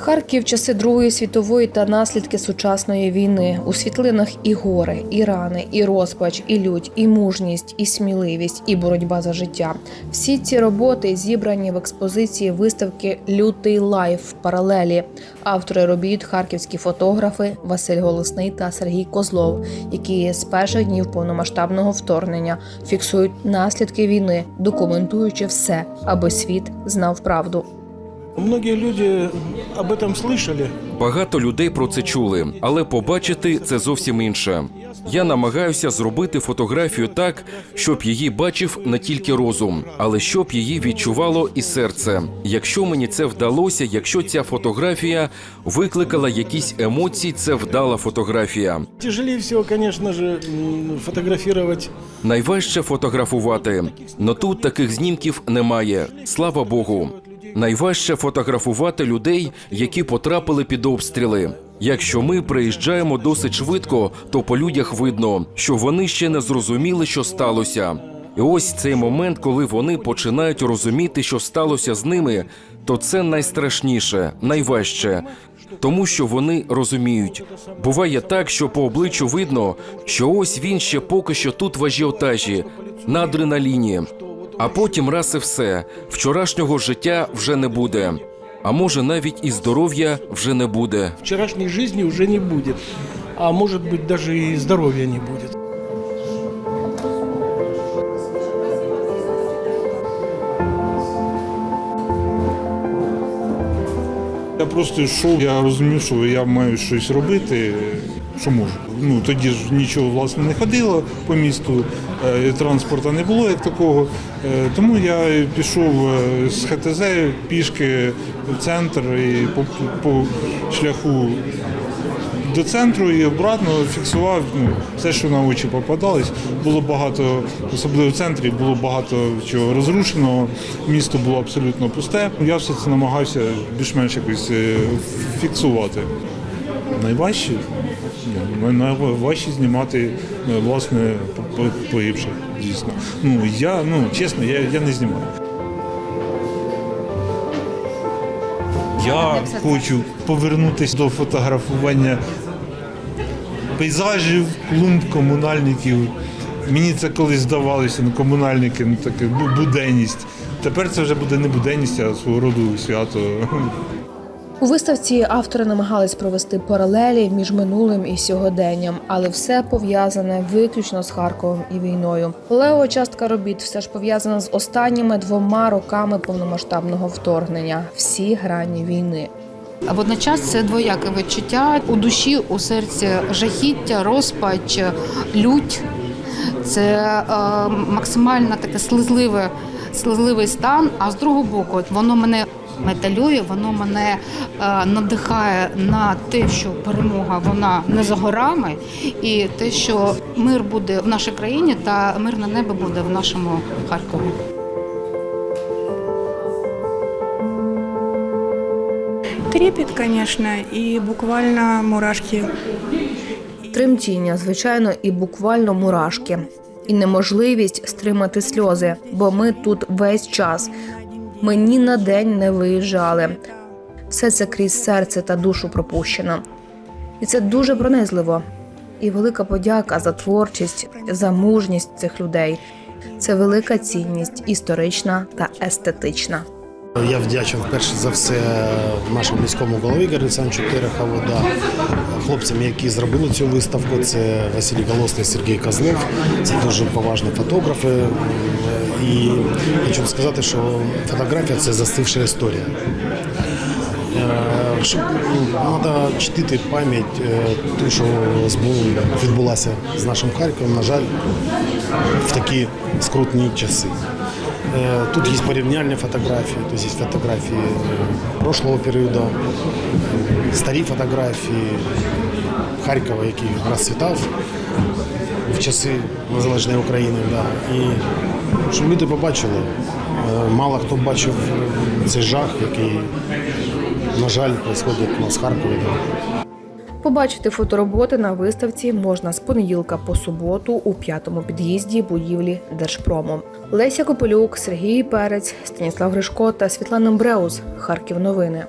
Харків часи Другої світової та наслідки сучасної війни у світлинах і гори, і рани, і розпач, і лють, і мужність, і сміливість, і боротьба за життя. Всі ці роботи зібрані в експозиції виставки Лютий лайф паралелі. Автори робіт харківські фотографи Василь Голосний та Сергій Козлов, які з перших днів повномасштабного вторгнення фіксують наслідки війни, документуючи все, аби світ знав правду. Многие люди об этом слышали. Багато людей про це чули, але побачити це зовсім інше. Я намагаюся зробити фотографію так, щоб її бачив не тільки розум, але щоб її відчувало і серце. Якщо мені це вдалося, якщо ця фотографія викликала якісь емоції, це вдала фотографія. Тяжелее всего, конечно же, м, фотографировать Найважче фотографувати, но тут таких знімків немає. Слава Богу. Найважче фотографувати людей, які потрапили під обстріли. Якщо ми приїжджаємо досить швидко, то по людях видно, що вони ще не зрозуміли, що сталося. І ось цей момент, коли вони починають розуміти, що сталося з ними, то це найстрашніше, найважче, тому що вони розуміють. Буває так, що по обличчю видно, що ось він ще поки що тут в ажіотажі, на адреналіні. А потім раз і все. Вчорашнього життя вже не буде. А може навіть і здоров'я вже не буде. вчерашней жизни уже не будет. А может быть даже и здоровья не будет. Я просто йшов, я розумів, що я маю щось робити, що можу. Ну тоді ж нічого власне не ходило по місту, е, транспорту не було як такого. Е, Тому я пішов е, з ХТЗ пішки в центр і по, по шляху до центру і обратно фіксував ну, все, що на очі попадалось. Було багато, особливо в центрі, було багато чого розрушеного. Місто було абсолютно пусте. Я все це намагався більш-менш якось фіксувати. Найважче, ну, найважче знімати е, власне по- по- погибших, дійсно. Ну я ну чесно, я, я не знімаю. Я хочу повернутися до фотографування пейзажів, клумб, комунальників. Мені це колись здавалося, ну, комунальники, ну таке буденність. Тепер це вже буде не буденність, а свого роду свято. У виставці автори намагались провести паралелі між минулим і сьогоденням, але все пов'язане виключно з Харковом і війною. Лева частка робіт все ж пов'язана з останніми двома роками повномасштабного вторгнення. Всі грані війни. А водночас це двояке відчуття у душі, у серці жахіття, розпач, лють. Це е, максимально таке слизливе, слизливий стан. А з другого боку, воно мене металює, воно мене е, надихає на те, що перемога вона не за горами, і те, що мир буде в нашій країні та мирне небо буде в нашому Харкові. Трепет, конечно, и буквально мурашки. Тремтіння, звичайно, і буквально мурашки, і неможливість стримати сльози, бо ми тут весь час. Ми ні на день не виїжджали. Все це крізь серце та душу пропущено. І це дуже пронизливо. І велика подяка за творчість, за мужність цих людей. Це велика цінність історична та естетична. Я вдячен перш за все нашому міському голові Гаррисанчу Терехову, да, хлопцям, які зробили цю виставку. Це Василій Голосний, Сергій Козлов. Це дуже поважні фотографи. І хочу сказати, що фотографія це застивша історія. Е, Щоб ну, треба чтити пам'ять е, ту, що відбулася з нашим Харковом, на жаль, в такі скрутні часи. Е, Тут є порівняльні фотографії, тобто є фотографії прошлого періоду, старі фотографії Харкова, який розцвітав в часи незалежної України. Да. І щоб люди побачили, е, мало хто бачив цей жах, який, на жаль, відбувається у нас в Харкові. Да. Побачити фотороботи на виставці можна з понеділка по суботу у п'ятому під'їзді будівлі Держпрому. Леся Копилюк, Сергій Перець, Станіслав Гришко та Світлана Бреус. Харків новини.